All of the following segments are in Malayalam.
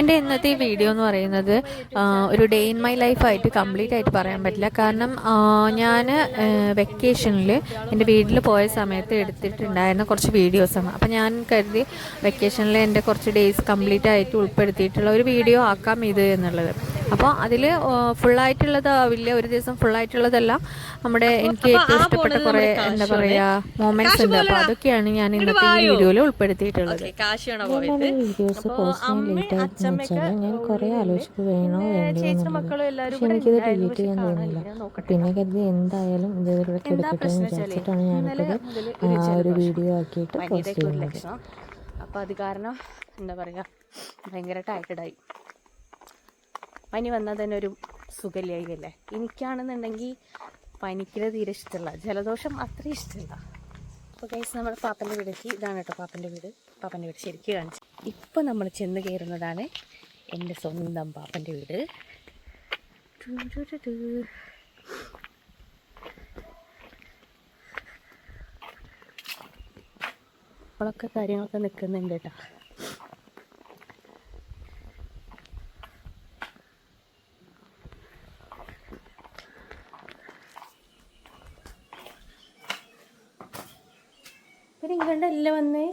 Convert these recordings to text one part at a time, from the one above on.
എന്റെ ഇന്നത്തെ ഈ വീഡിയോ എന്ന് പറയുന്നത് ഒരു ഡേ ഇൻ മൈ ലൈഫായിട്ട് കംപ്ലീറ്റ് ആയിട്ട് പറയാൻ പറ്റില്ല. കാരണം ഞാൻ വെക്കേഷനിൽ എന്റെ വീട്ടിൽ പോയ സമയത്ത് എടുത്തിട്ടുണ്ടായിരുന്ന കുറച്ച് വീഡിയോസാണ് അപ്പോൾ ഞാൻ കരുതി വെക്കേഷനിൽ എന്റെ കുറച്ച് ഡേയ്സ് കംപ്ലീറ്റ് ആയിട്ട് ഉൾപ്പെടുത്തിയിട്ടുള്ള ഒരു വീഡിയോ ആക്കാം ഇത് എന്നുള്ളത്. അപ്പോൾ അതിൽ ഫുള്ളായിട്ടുള്ളതാവില്ല ഒരു ദിവസം ഫുള്ളായിട്ടുള്ളതല്ല നമ്മുടെ എനിക്ക് ഏറ്റവും ഇഷ്ടപ്പെട്ട കുറേ എന്താ പറയുക മൊമെന്റ്സ് ഉണ്ട്. അപ്പോൾ അതൊക്കെയാണ് ഞാൻ ഇന്നത്തെ ഈ വീഡിയോയിൽ ഉൾപ്പെടുത്തിയിട്ടുള്ളത്. ഞാൻ ഈ വീഡിയോസ് പോസ്റ്റ് ചെയ്യാൻ ലേറ്റ് ആയിട്ട് വെച്ചാൽ ഞാൻ കുറേ ആലോചിച്ചു വേണോ വേണ്ടയോ എന്നുള്ളത്. പക്ഷെ എനിക്കിത് ഡിലീറ്റ് ചെയ്യാൻ തോന്നില്ല പിന്നെ കരുതി എന്തായാലും ഇത് കൊടുക്കട്ടെ എടുക്കട്ടെ എന്ന് വിചാരിച്ചിട്ടാണ് ഞാനിപ്പോൾ ഒരു വീഡിയോ ആക്കിയിട്ട് പോസ്റ്റ് ചെയ്യുന്നത് അപ്പൊ അപ്പോൾ അത് കാരണം എന്താ പറയുക ഭയങ്കര ടയർഡായി പനി വന്നാൽ തന്നെ ഒരു സുഖല്യായികല്ലേ എനിക്കാണെന്നുണ്ടെങ്കിൽ പനിക്കിനെ തീരെ ഇഷ്ടമല്ല ജലദോഷം അത്ര ഇഷ്ടമല്ല. അപ്പോൾ കൈസ് നമ്മൾ പാപ്പന്റെ വീടേക്ക് ഇതാണ് കേട്ടോ പാപ്പന്റെ വീട്. പാപ്പന്റെ വീട് ശരിക്കും കാണിച്ചു. ഇപ്പോൾ നമ്മൾ ചെന്ന് കയറുന്നതാണ് എന്റെ സ്വന്തം പാപ്പന്റെ വീട്. ഇപ്പോഴൊക്കെ കാര്യങ്ങളൊക്കെ നിൽക്കുന്നുണ്ട് കേട്ടോ. പിന്നെ ഇങ്ങോട്ടല്ല വന്നേ?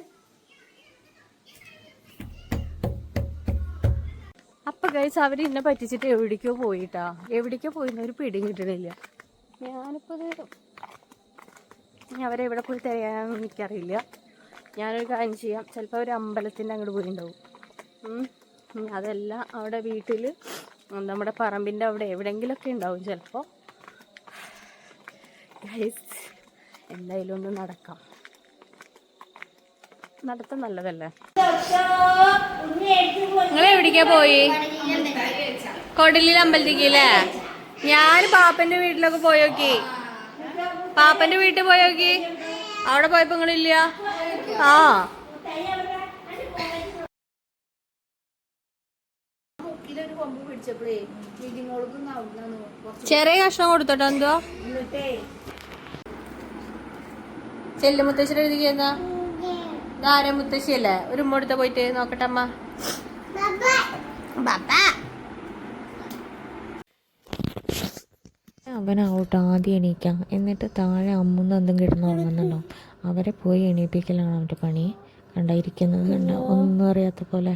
അപ്പൊ കഴിച്ച് അവർ എന്നെ പറ്റിച്ചിട്ട് എവിടേക്കോ പോയിട്ടാ. എവിടേക്കോ പോയിന്ന് ഒരു പിടി കിട്ടണില്ല. ഞാനിപ്പോ അവരെ എവിടെ പോയി തിരയാനൊന്നും എനിക്കറിയില്ല. ഞാനൊരു കാര്യം ചെയ്യാം. ചിലപ്പോൾ ഒരു അമ്പലത്തിന്റെ അങ്ങോട്ട് പോയിണ്ടാവും. അതെല്ലാം അവിടെ വീട്ടിൽ നമ്മുടെ പറമ്പിന്റെ അവിടെ എവിടെയെങ്കിലുമൊക്കെ ഉണ്ടാവും ചിലപ്പോൾ എന്തായാലും ഒന്ന് നടക്കാം. നടത്തം നല്ലതല്ലേ? നിങ്ങൾ എവിടേക്കാ പോയി? കൊടലിൽ അമ്പലത്തിക്കല്ലേ ഞാൻ പാപ്പന്റെ വീട്ടിലൊക്കെ പോയോക്കി. പാപ്പന്റെ വീട്ടിൽ പോയോക്കി. അവിടെ പോയപ്പോ നിങ്ങളില്ല? ആ. ചെറിയ കഷ്ണം കൊടുത്തോട്ടോ എന്തോ? ചെല്ലുമുത്തശ്ശേരി മുത്തശ്ശിയുടെ എഴുതി എന്നാ ഇതാരാ മുത്തശ്ശിയല്ലേ? ഒരു ഉമ്മടുത്ത് പോയിട്ട് നോക്കട്ടെ അമ്മ. അവനാവട്ടെ ആദ്യം എണീക്കാം. എന്നിട്ട് താഴെ അമ്മുന്ന് എന്തും കിടന്ന് ഉറങ്ങുന്നുണ്ടാവും അവരെ പോയി എണീപ്പിക്കലാണ് അവന്റെ പണി. കണ്ടായിരിക്കുന്നത് കണ്ട ഒന്നും അറിയാത്ത പോലെ.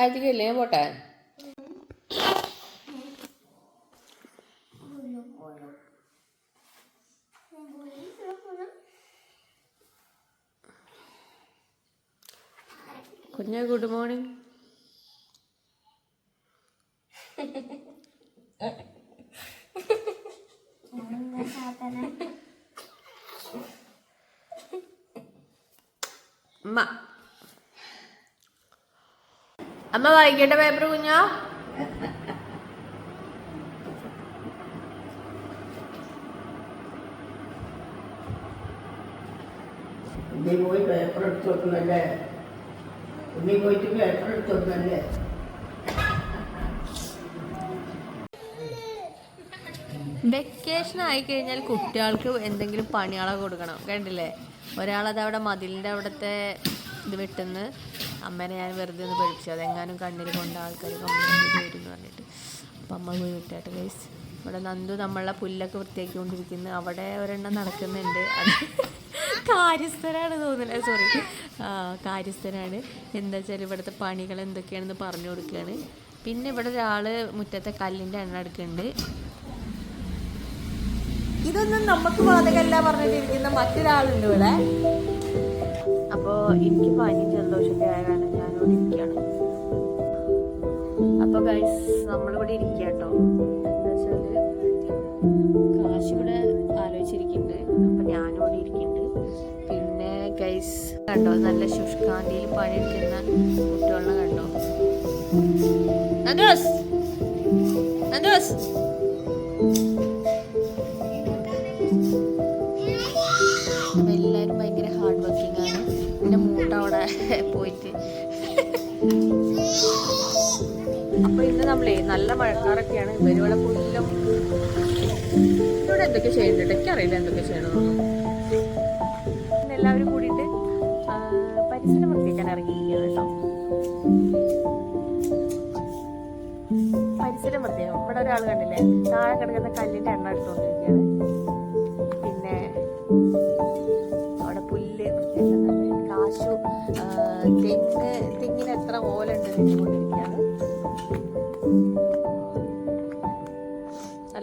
താഴ്ത്തിക്കല്ലേ? പോട്ടെ. കുഞ്ഞ ഗുഡ് മോർണിംഗ്. അമ്മ അമ്മ വായിക്കട്ടെ പേപ്പർ കുഞ്ഞോ? നീ പോയി പേപ്പർ എടുത്ത് വെക്കുന്നല്ലേ? നീ പോയിട്ട് പേപ്പർ എടുത്ത് വെക്കുന്നല്ലേ? വെക്കേഷൻ ആയി കഴിഞ്ഞാൽ കുട്ടികൾക്ക് എന്തെങ്കിലും പണികളൊക്കെ കൊടുക്കണം. കണ്ടില്ലേ? ഒരാളത് അവിടെ മതിലിന്റെ അവിടുത്തെ ഇത് വെട്ടുന്ന അമ്മേനെ ഞാൻ വെറുതെ ഒന്ന് പഠിപ്പിച്ചു അതെങ്ങാനും കണ്ണിൽ കൊണ്ട ആൾക്കാർ കംപ്ലൈന്റ് വരും എന്ന് പറഞ്ഞിട്ട്. അപ്പം അമ്മ പോയി വിട്ടാട്ട് ഗൈസ് ഇവിടെ നന്ദു നമ്മളെ പുല്ലൊക്കെ വൃത്തിയാക്കിക്കൊണ്ടിരിക്കുന്നു. അവിടെ ഒരെണ്ണം നടക്കുന്നുണ്ട്. അത് കാര്യസ്ഥനാണ് തോന്നുന്നത് സോറി കാര്യസ്ഥനാണ് എന്താ വെച്ചാൽ ഇവിടുത്തെ പണികൾ എന്തൊക്കെയാണെന്ന് പറഞ്ഞു കൊടുക്കുകയാണ് പിന്നെ ഇവിടെ ഒരാൾ മുറ്റത്തെ കല്ലിന്റെ എണ്ണ എടുക്കുന്നുണ്ട്. ഇതൊന്നും നമുക്ക് ബാധകമല്ല പറഞ്ഞിട്ടിരിക്കുന്ന മറ്റൊരാളുണ്ട് ഇവിടെ. അപ്പോ എനിക്ക് പനി ജലദോഷമൊക്കെ ആയ കാരണം ഞാനിവിടെ ഇരിക്കുകയാണ്. അപ്പൊ ഗൈസ് നമ്മളിവിടെ ഇരിക്കുക കേട്ടോ എന്താ വെച്ചാൽ കാശ് ഇവിടെ ആലോചിച്ചിരിക്കുന്നുണ്ട്. അപ്പം ഞാനിവിടെ ഇരിക്കുന്നുണ്ട്. പിന്നെ ഗൈസ് കണ്ടോ നല്ല ശുഷ്കാന്തിയിൽ പണിയെടുക്കുന്ന കുട്ടികളെ കണ്ടോ? നന്ദോസ് നന്ദോസ് അപ്പൊ ഇന്ന് നമ്മളേ നല്ല മഴക്കാറൊക്കെയാണ്. ഇവരിവിടെ പുല്ലും ഇവിടെ എന്തൊക്കെ ചെയ്യുന്നുണ്ട് എനിക്കറിയില്ല എന്തൊക്കെ ചെയ്യണമെന്നൊന്നും പിന്നെ എല്ലാവരും കൂടിയിട്ട് പരിസരം വൃത്തിയാക്കാൻ ഇറങ്ങിയിരിക്കുകയാണ് കേട്ടോ. പരിസരം വൃത്തിയാക്കും ഇവിടെ ഒരാൾ കണ്ടില്ലേ? താഴെ കിടക്കുന്ന കല്ലിന്റെ എണ്ണ എടുത്തുകൊണ്ടിരിക്കുകയാണ്.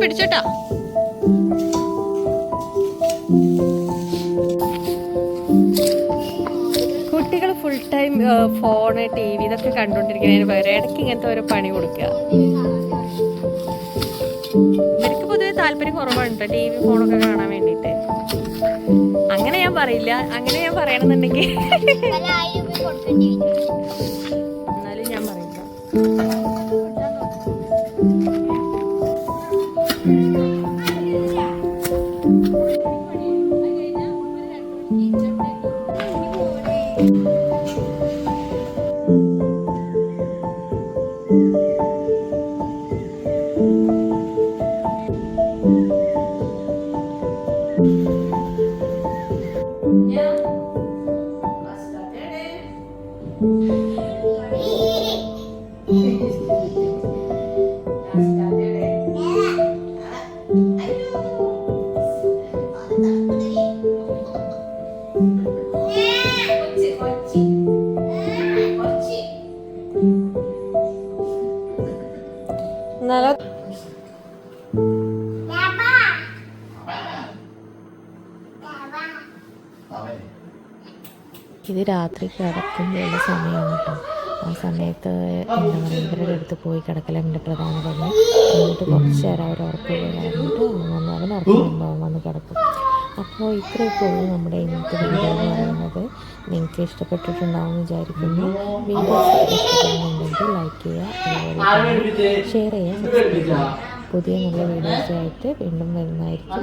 പിടിച്ചോട്ടാ. കുട്ടികൾ full time phone T V ഇതൊക്കെ കണ്ടുകൊണ്ടിരിക്കുന്നതിന് പകരം ഇടയ്ക്ക് ഇങ്ങനത്തെ ഓരോ പണി കൊടുക്കുക ഇവർക്ക് പൊതുവെ താല്പര്യം കുറവാണ് കേട്ടോ ടി വി ഫോണൊക്കെ കാണാൻ വേണ്ടിയിട്ട് അങ്ങനെ ഞാൻ പറയില്ല. അങ്ങനെ ഞാൻ പറയണമെന്നുണ്ടെങ്കിൽ എന്നാലും ഞാൻ പറയില്ല. എന്നാലും ഇത് രാത്രി കിടക്കുമ്പോഴുള്ള സമയമാണ് കേട്ടോ. ആ സമയത്ത് എന്താ പറയുക ഇവരുടെ അടുത്ത് പോയി കിടക്കലാണ് എന്റെ പ്രധാന പണി. എന്നിട്ട് കുറച്ച് നേരം അവർ ഉറപ്പ് കഴിഞ്ഞിട്ട് വന്നാലും അവൻ ഉണ്ടാവും വന്ന് കിടക്കും. അപ്പോൾ ഇത്രയൊക്കെ ഉള്ളൂ നമ്മുടെ ഇന്നത്തെ വീഡിയോ എന്ന് പറയുന്നത്. നിങ്ങൾക്ക് ഇഷ്ടപ്പെട്ടിട്ടുണ്ടാവും എന്ന് വിചാരിക്കുന്നു. വീഡിയോസ് ഇഷ്ടപ്പെടുന്നുണ്ടെങ്കിൽ ലൈക്ക് ചെയ്യുക ഷെയർ ചെയ്യുക പുതിയ നല്ല വീഡിയോസായിട്ട് വീണ്ടും വരുന്നതായിരിക്കും.